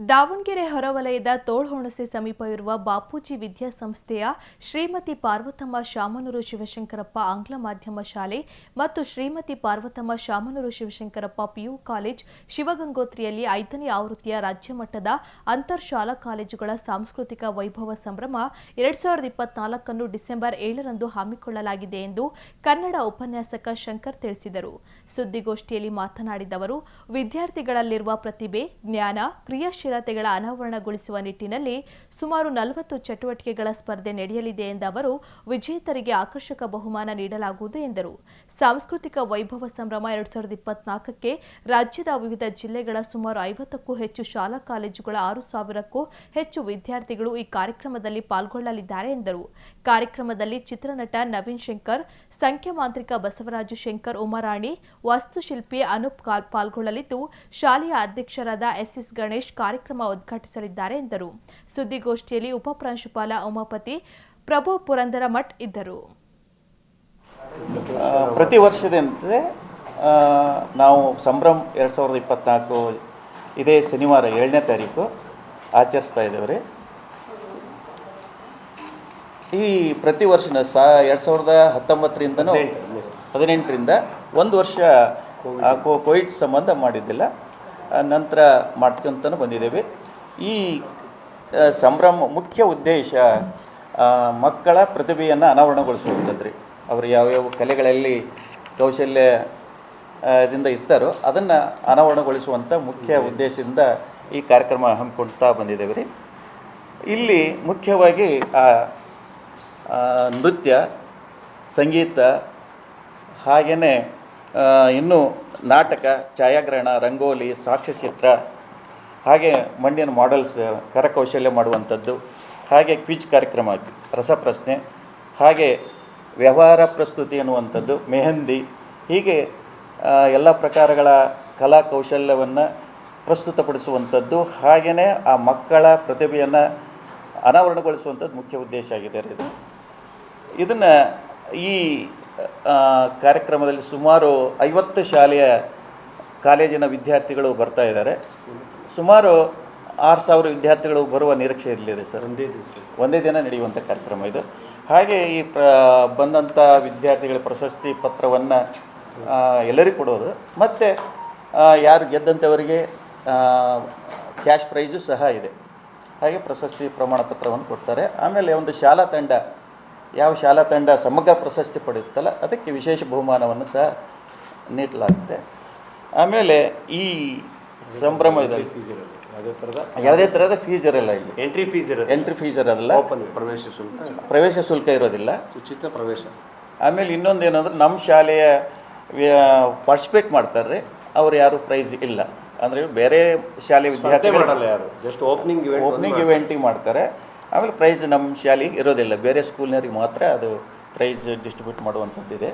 ದಾವಣಗೆರೆ ಹೊರವಲಯದ ತೋಳ್ಹುಣಸೆ ಸಮೀಪವಿರುವ ಬಾಪೂಜಿ ವಿದ್ಯಾಸಂಸ್ಥೆಯ ಶ್ರೀಮತಿ ಪಾರ್ವತಮ್ಮ ಶಾಮನೂರು ಶಿವಶಂಕರಪ್ಪ ಆಂಗ್ಲ ಮಾಧ್ಯಮ ಶಾಲೆ ಮತ್ತು ಶ್ರೀಮತಿ ಪಾರ್ವತಮ್ಮ ಶಾಮನೂರು ಶಿವಶಂಕರಪ್ಪ ಪಿಯು ಕಾಲೇಜ್ ಶಿವಗಂಗೋತ್ರಿಯಲ್ಲಿ ಐದನೇ ಆವೃತ್ತಿಯ ರಾಜ್ಯ ಮಟ್ಟದ ಅಂತರ್ ಶಾಲಾ ಕಾಲೇಜುಗಳ ಸಾಂಸ್ಕೃತಿಕ ವೈಭವ ಸಂಭ್ರಮ ಎರಡ್ ಸಾವಿರದ ಇಪ್ಪತ್ನಾಲ್ಕನ್ನು ಡಿಸೆಂಬರ್ ಏಳರಂದು ಹಮ್ಮಿಕೊಳ್ಳಲಾಗಿದೆ ಎಂದು ಕನ್ನಡ ಉಪನ್ಯಾಸಕ ಶಂಕರ್ ತಿಳಿಸಿದರು. ಸುದ್ದಿಗೋಷ್ಠಿಯಲ್ಲಿ ಮಾತನಾಡಿದ ಅವರು, ವಿದ್ಯಾರ್ಥಿಗಳಲ್ಲಿರುವ ಪ್ರತಿಭೆ, ಜ್ಞಾನ ಕ್ರಿಯಾಶೀಲತೆಗಳ ಅನಾವರಣಗೊಳಿಸುವ ನಿಟ್ಟಿನಲ್ಲಿ ಸುಮಾರು ನಲವತ್ತು ಚಟುವಟಿಕೆಗಳ ಸ್ಪರ್ಧೆ ನಡೆಯಲಿದೆ ಎಂದ ಅವರು, ವಿಜೇತರಿಗೆ ಆಕರ್ಷಕ ಬಹುಮಾನ ನೀಡಲಾಗುವುದು ಎಂದರು. ಸಾಂಸ್ಕೃತಿಕ ವೈಭವ ಸಂಭ್ರಮ ಎರಡ್ ಸಾವಿರದ ಇಪ್ಪತ್ನಾಲ್ಕಕ್ಕೆ ರಾಜ್ಯದ ವಿವಿಧ ಜಿಲ್ಲೆಗಳ ಸುಮಾರು ಐವತ್ತಕ್ಕೂ ಹೆಚ್ಚು ಶಾಲಾ ಕಾಲೇಜುಗಳ ಆರು ಸಾವಿರಕ್ಕೂ ಹೆಚ್ಚು ವಿದ್ಯಾರ್ಥಿಗಳು ಈ ಕಾರ್ಯಕ್ರಮದಲ್ಲಿ ಪಾಲ್ಗೊಳ್ಳಲಿದ್ದಾರೆ ಎಂದರು. ಕಾರ್ಯಕ್ರಮದಲ್ಲಿ ಚಿತ್ರನಟ ನವೀನ್ ಶಂಕರ್, ಸಂಖ್ಯಾ ಮಾಂತ್ರಿಕ ಬಸವರಾಜು ಶಂಕರ್, ಉಮರಾಣಿ, ವಾಸ್ತುಶಿಲ್ಪಿ ಅನೂಪ್ ಪಾಲ್ಗೊಳ್ಳಲಿದ್ದು, ಶಾಲೆಯ ಅಧ್ಯಕ್ಷರಾದ ಎಸ್ಎಸ್ ಗಣೇಶ್ ಕಾರ್ಯಕ್ರಮ ಉದ್ಘಾಟಿಸಲಿದ್ದಾರೆ ಎಂದರು. ಸುದ್ದಿಗೋಷ್ಠಿಯಲ್ಲಿ ಉಪಪ್ರಾಂಶುಪಾಲ ಉಮಾಪತಿ ಪ್ರಭು ಪುರಂದರ ಮಠ್ ಇದ್ದರು ಪ್ರತಿ ವರ್ಷದಂತೆ ಆ, ನಾವು ಸಂಭ್ರಮ್ ಎರಡು ಸಾವಿರದ ಇಪ್ಪತ್ತ್ನಾಲ್ಕು ಇದೇ ಶನಿವಾರ ಏಳನೇ ತಾರೀಕು ಆಚರಿಸ್ತಾ ಇದ್ದೇವೆ ರೀ. ಈ ಪ್ರತಿ ವರ್ಷನ ಸಾ ಎರಡು ಸಾವಿರದ ಹತ್ತೊಂಬತ್ತರಿಂದನೂ ಹದಿನೆಂಟರಿಂದ. ಒಂದು ವರ್ಷ ಕೋವಿಡ್ ಸಂಬಂಧ ಮಾಡಿದ್ದಿಲ್ಲ. ನಂತರ ಮಾಡ್ಕೊಂತನೂ ಬಂದಿದ್ದೇವೆ. ಈ ಸಂಭ್ರಮ ಮುಖ್ಯ ಉದ್ದೇಶ ಮಕ್ಕಳ ಪ್ರತಿಭೆಯನ್ನು ಅನಾವರಣಗೊಳಿಸುವಂಥದ್ದು ರೀ ಅವರು ಯಾವ್ಯಾವ ಕಲೆಗಳಲ್ಲಿ ಕೌಶಲ್ಯ ಆ, ದಿಂದ ಇರ್ತಾರೋ ಅದನ್ನು ಅನಾವರಣಗೊಳಿಸುವಂಥ ಮುಖ್ಯ ಉದ್ದೇಶದಿಂದ ಈ ಕಾರ್ಯಕ್ರಮ ಹಮ್ಮಿಕೊಳ್ತಾ ಬಂದಿದ್ದೇವೆ ರೀ ಇಲ್ಲಿ ಮುಖ್ಯವಾಗಿ ಆ, ನೃತ್ಯ ಸಂಗೀತ ಹಾಗೆಯೇ ಇನ್ನು ನಾಟಕ, ಛಾಯಾಗ್ರಹಣ, ರಂಗೋಲಿ ಸಾಕ್ಷ್ಯಚಿತ್ರ ಹಾಗೆ ಮಣ್ಣಿನ ಮಾಡೆಲ್ಸ್ ಕರಕೌಶಲ್ಯ ಮಾಡುವಂಥದ್ದು, ಹಾಗೆ ಕ್ವಿಜ್ ಕಾರ್ಯಕ್ರಮ, ರಸಪ್ರಶ್ನೆ, ಹಾಗೆ ವ್ಯವಹಾರ ಪ್ರಸ್ತುತಿ ಅನ್ನುವಂಥದ್ದು ಮೆಹಂದಿ, ಹೀಗೆ ಎಲ್ಲ ಪ್ರಕಾರಗಳ ಕಲಾ ಕೌಶಲ್ಯವನ್ನು ಪ್ರಸ್ತುತಪಡಿಸುವಂಥದ್ದು, ಹಾಗೆಯೇ ಆ ಮಕ್ಕಳ ಪ್ರತಿಭೆಯನ್ನು ಅನಾವರಣಗೊಳಿಸುವಂಥದ್ದು ಮುಖ್ಯ ಉದ್ದೇಶ ಆಗಿದೆ ಇದು. ಇದನ್ನು ಈ ಕಾರ್ಯಕ್ರಮದಲ್ಲಿ ಸುಮಾರು ಐವತ್ತು ಶಾಲೆಯ ಕಾಲೇಜಿನ ವಿದ್ಯಾರ್ಥಿಗಳು ಬರ್ತಾ ಇದ್ದಾರೆ. ಸುಮಾರು ಆರು ಸಾವಿರ ವಿದ್ಯಾರ್ಥಿಗಳು ಬರುವ ನಿರೀಕ್ಷೆ ಇರಲಿದೆ ಸರ್. ಒಂದೇ ದಿವಸ. ಒಂದೇ ದಿನ ನಡೆಯುವಂಥ ಕಾರ್ಯಕ್ರಮ ಇದು. ಹಾಗೆ ಈ ಪ್ರ ಬಂದಂಥ ವಿದ್ಯಾರ್ಥಿಗಳ ಪ್ರಶಸ್ತಿ ಪತ್ರವನ್ನು ಎಲ್ಲರಿಗೂ ಕೊಡೋದು. ಮತ್ತು ಯಾರು ಗೆದ್ದಂಥವರಿಗೆ ಕ್ಯಾಶ್ ಪ್ರೈಸು ಸಹ ಇದೆ. ಹಾಗೆ ಪ್ರಶಸ್ತಿ ಪ್ರಮಾಣ ಪತ್ರವನ್ನು ಕೊಡ್ತಾರೆ. ಆಮೇಲೆ ಒಂದು ಶಾಲಾ ತಂಡ ಯಾವ ಶಾಲಾ ತಂಡ ಸಮಗ್ರ ಪ್ರಶಸ್ತಿ ಪಡೆಯುತ್ತಲ್ಲ ಅದಕ್ಕೆ ವಿಶೇಷ ಬಹುಮಾನವನ್ನು ಸಹ ನೀಡಲಾಗುತ್ತೆ. ಆಮೇಲೆ ಈ ಸಂಭ್ರಮ ಇದೆ ಯಾವುದೇ ಥರದ ಫೀಸ್ ಇರಲ್ಲ ಇಲ್ಲಿ. ಎಂಟ್ರಿ ಫೀಸ್ ಇರೋದು ಎಂಟ್ರಿ ಫೀಸ್ ಇರೋದಿಲ್ಲ ಪ್ರವೇಶ ಶುಲ್ಕ ಪ್ರವೇಶ ಶುಲ್ಕ ಇರೋದಿಲ್ಲ. ಉಚಿತ ಪ್ರವೇಶ. ಆಮೇಲೆ ಇನ್ನೊಂದು ಏನಂದ್ರೆ ನಮ್ಮ ಶಾಲೆಯ ಪಾರ್ಟಿಸಿಪೇಟ್ ಮಾಡ್ತಾರೆ ಅವ್ರು ಯಾರು ಪ್ರೈಸ್ ಇಲ್ಲ. ಅಂದರೆ ಬೇರೆ ಶಾಲೆ ವಿದ್ಯಾರ್ಥಿಗಳು ಯಾರು ಜಸ್ಟ್ ಓಪನಿಂಗ್ ಓಪನಿಂಗ್ ಇವೆಂಟಿಗೆ ಮಾಡ್ತಾರೆ. ಆಮೇಲೆ ಪ್ರೈಸ್ ನಮ್ಮ ಶಾಲೆಗೆ ಇರೋದಿಲ್ಲ. ಬೇರೆ ಸ್ಕೂಲ್ನವ್ರಿಗೆ ಮಾತ್ರ ಅದು ಪ್ರೈಸ್ ಡಿಸ್ಟ್ರಿಬ್ಯೂಟ್ ಮಾಡುವಂಥದ್ದಿದೆ.